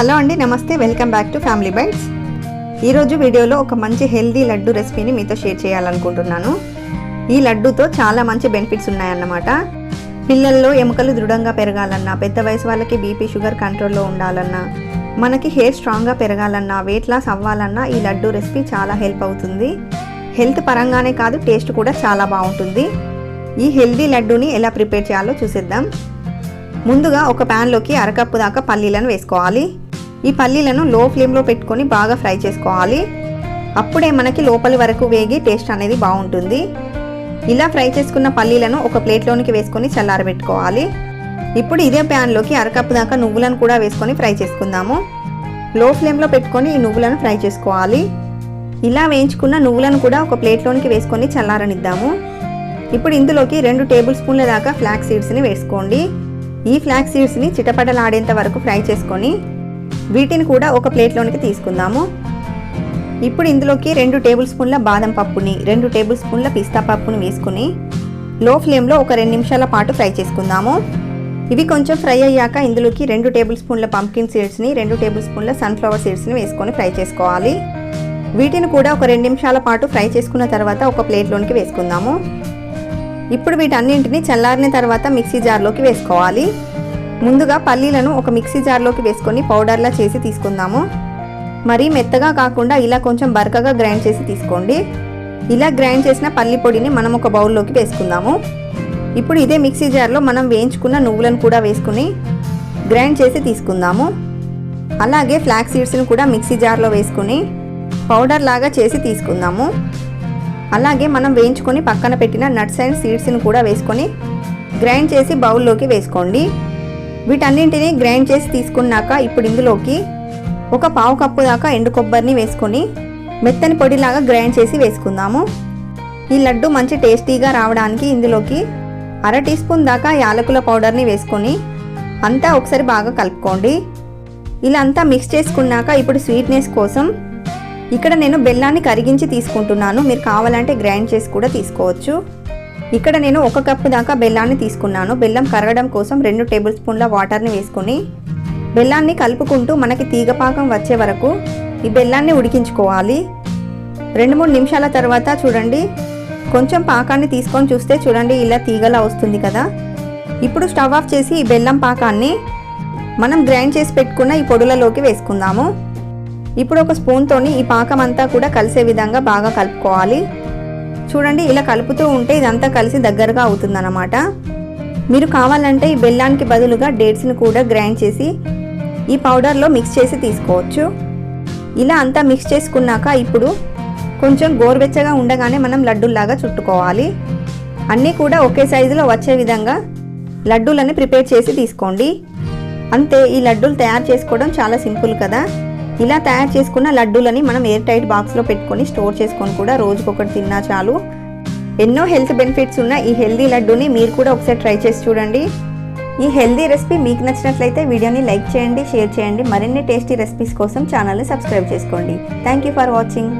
Hello అండి నమస్తే welcome back to Family Bytes. ఈరోజు వీడియోలో ఒక మంచి హెల్దీ లడ్డు రెసిపీని మీతో షేర్ చేయాలనుకుంటున్నాను. ఈ లడ్డూతో చాలా మంచి బెనిఫిట్స్ ఉన్నాయన్నమాట. పిల్లల్లో ఎముకలు దృఢంగా పెరగాలన్నా పెద్ద వయసు వాళ్ళకి బీపీ షుగర్ కంట్రోల్లో ఉండాలన్నా మనకి హెయిర్ స్ట్రాంగ్గా పెరగాలన్నా వెయిట్ లాస్ అవ్వాలన్నా ఈ లడ్డు రెసిపీ చాలా హెల్ప్ అవుతుంది. హెల్త్ పరంగానే కాదు టేస్ట్ కూడా చాలా బాగుంటుంది. ఈ హెల్దీ లడ్డూని ఎలా ప్రిపేర్ చేయాలో చూసేద్దాం. ముందుగా ఒక ప్యాన్లోకి అరకప్పు దాకా పల్లీలను వేసుకోవాలి. ఈ పల్లీలను లో ఫ్లేమ్లో పెట్టుకొని బాగా ఫ్రై చేసుకోవాలి. అప్పుడే మనకి లోపలి వరకు వేగి టేస్ట్ అనేది బాగుంటుంది. ఇలా ఫ్రై చేసుకున్న పల్లీలను ఒక ప్లేట్లోనికి వేసుకొని చల్లారబెట్టుకోవాలి. ఇప్పుడు ఇదే ప్యాన్లోకి అరకప్పు దాకా నువ్వులను కూడా వేసుకొని ఫ్రై చేసుకుందాము. లో ఫ్లేమ్లో పెట్టుకొని ఈ నువ్వులను ఫ్రై చేసుకోవాలి. ఇలా వేయించుకున్న నువ్వులను కూడా ఒక ప్లేట్లోనికి వేసుకొని చల్లారనిద్దాము. ఇప్పుడు ఇందులోకి రెండు టేబుల్ స్పూన్ల దాకా ఫ్లాక్ సీడ్స్ని వేసుకోండి. ఈ ఫ్లాక్ సీడ్స్ని చిటపటలాడేంత వరకు ఫ్రై చేసుకొని వీటిని కూడా ఒక ప్లేట్లోనికి తీసుకుందాము. ఇప్పుడు ఇందులోకి రెండు టేబుల్ స్పూన్ల బాదం పప్పుని రెండు టేబుల్ స్పూన్ల పిస్తా పప్పుని వేసుకుని లో ఫ్లేమ్లో ఒక రెండు నిమిషాల పాటు ఫ్రై చేసుకుందాము. ఇవి కొంచెం ఫ్రై అయ్యాక ఇందులోకి రెండు టేబుల్ స్పూన్ల పంకిన్ సీడ్స్ని రెండు టేబుల్ స్పూన్ల సన్ఫ్లవర్ సీడ్స్ని వేసుకొని ఫ్రై చేసుకోవాలి. వీటిని కూడా ఒక రెండు నిమిషాల పాటు ఫ్రై చేసుకున్న తర్వాత ఒక ప్లేట్లోనికి వేసుకుందాము. ఇప్పుడు వీటన్నింటిని చల్లారిన తర్వాత మిక్సీ జార్లోకి వేసుకోవాలి. ముందుగా పల్లీలను ఒక మిక్సీ జార్లోకి వేసుకొని పౌడర్లా చేసి తీసుకుందాము. మరీ మెత్తగా కాకుండా ఇలా కొంచెం బరకగా గ్రైండ్ చేసి తీసుకోండి. ఇలా గ్రైండ్ చేసిన పల్లి పొడిని మనం ఒక బౌల్లోకి వేసుకుందాము. ఇప్పుడు ఇదే మిక్సీ జార్లో మనం వేయించుకున్న నువ్వులను కూడా వేసుకుని గ్రైండ్ చేసి తీసుకుందాము. అలాగే ఫ్లాక్ సీడ్స్ని కూడా మిక్సీ జార్లో వేసుకుని పౌడర్ లాగా చేసి తీసుకుందాము. అలాగే మనం వేయించుకొని పక్కన పెట్టిన నట్స్ అండ్ సీడ్స్ని కూడా వేసుకొని గ్రైండ్ చేసి బౌల్లోకి వేసుకోండి. వీటన్నింటినీ గ్రైండ్ చేసి తీసుకున్నాక ఇప్పుడు ఇందులోకి ఒక పావు కప్పు దాకా ఎండు కొబ్బరిని వేసుకొని మెత్తని పొడిలాగా గ్రైండ్ చేసి వేసుకుందాము. ఈ లడ్డు మంచి టేస్టీగా రావడానికి ఇందులోకి అర టీ స్పూన్ దాకా యాలకుల పౌడర్ని వేసుకొని అంతా ఒకసారి బాగా కలుపుకోండి. ఇలా అంతా మిక్స్ చేసుకున్నాక ఇప్పుడు స్వీట్నెస్ కోసం ఇక్కడ నేను బెల్లాన్ని కరిగించి తీసుకుంటున్నాను. మీరు కావాలంటే గ్రైండ్ చేసి కూడా తీసుకోవచ్చు. ఇక్కడ నేను ఒక కప్పు దాకా బెల్లాన్ని తీసుకున్నాను. బెల్లం కరగడం కోసం రెండు టేబుల్ స్పూన్ల వాటర్ని వేసుకొని బెల్లాన్ని కలుపుకుంటూ మనకి తీగపాకం వచ్చే వరకు ఈ బెల్లాన్ని ఉడికించుకోవాలి. రెండు మూడు నిమిషాల తర్వాత చూడండి కొంచెం పాకాన్ని తీసుకొని చూస్తే చూడండి ఇలా తీగలా వస్తుంది కదా. ఇప్పుడు స్టవ్ ఆఫ్ చేసి ఈ బెల్లం పాకాన్ని మనం గ్రైండ్ చేసి పెట్టుకున్న ఈ పొడులలోకి వేసుకుందాము. ఇప్పుడు ఒక స్పూన్తోని ఈ పాకం అంతా కూడా కలిసే విధంగా బాగా కలుపుకోవాలి. చూడండి ఇలా కలుపుతూ ఉంటే ఇదంతా కలిసి దగ్గరగా అవుతుందన్నమాట. మీరు కావాలంటే ఈ బెల్లానికి బదులుగా డేట్స్ని కూడా గ్రైండ్ చేసి ఈ పౌడర్లో మిక్స్ చేసి తీసుకోవచ్చు. ఇలా అంతా మిక్స్ చేసుకున్నాక ఇప్పుడు కొంచెం గోరువెచ్చగా ఉండగానే మనం లడ్డూల్లాగా చుట్టుకోవాలి. అన్నీ కూడా ఒకే సైజులో వచ్చే విధంగా లడ్డూలని ప్రిపేర్ చేసి తీసుకోండి. అంతే ఈ లడ్డూలు తయారు చేసుకోవడం చాలా సింపుల్ కదా. ఇలా తయారు చేసుకున్న లడ్డూలని మనం ఎయిర్ టైట్ బాక్స్లో పెట్టుకొని స్టోర్ చేసుకొని కూడా రోజుకొకటి తిన్నా చాలు. ఎన్నో హెల్త్ బెనిఫిట్స్ ఉన్న ఈ హెల్దీ లడ్డూని మీరు కూడా ఒకసారి ట్రై చేసి చూడండి. ఈ హెల్దీ రెసిపీ మీకు నచ్చినట్లయితే వీడియోని లైక్ చేయండి షేర్ చేయండి. మరిన్ని టేస్టీ రెసిపీస్ కోసం ఛానల్ని సబ్స్క్రైబ్ చేసుకోండి. Thank you for watching.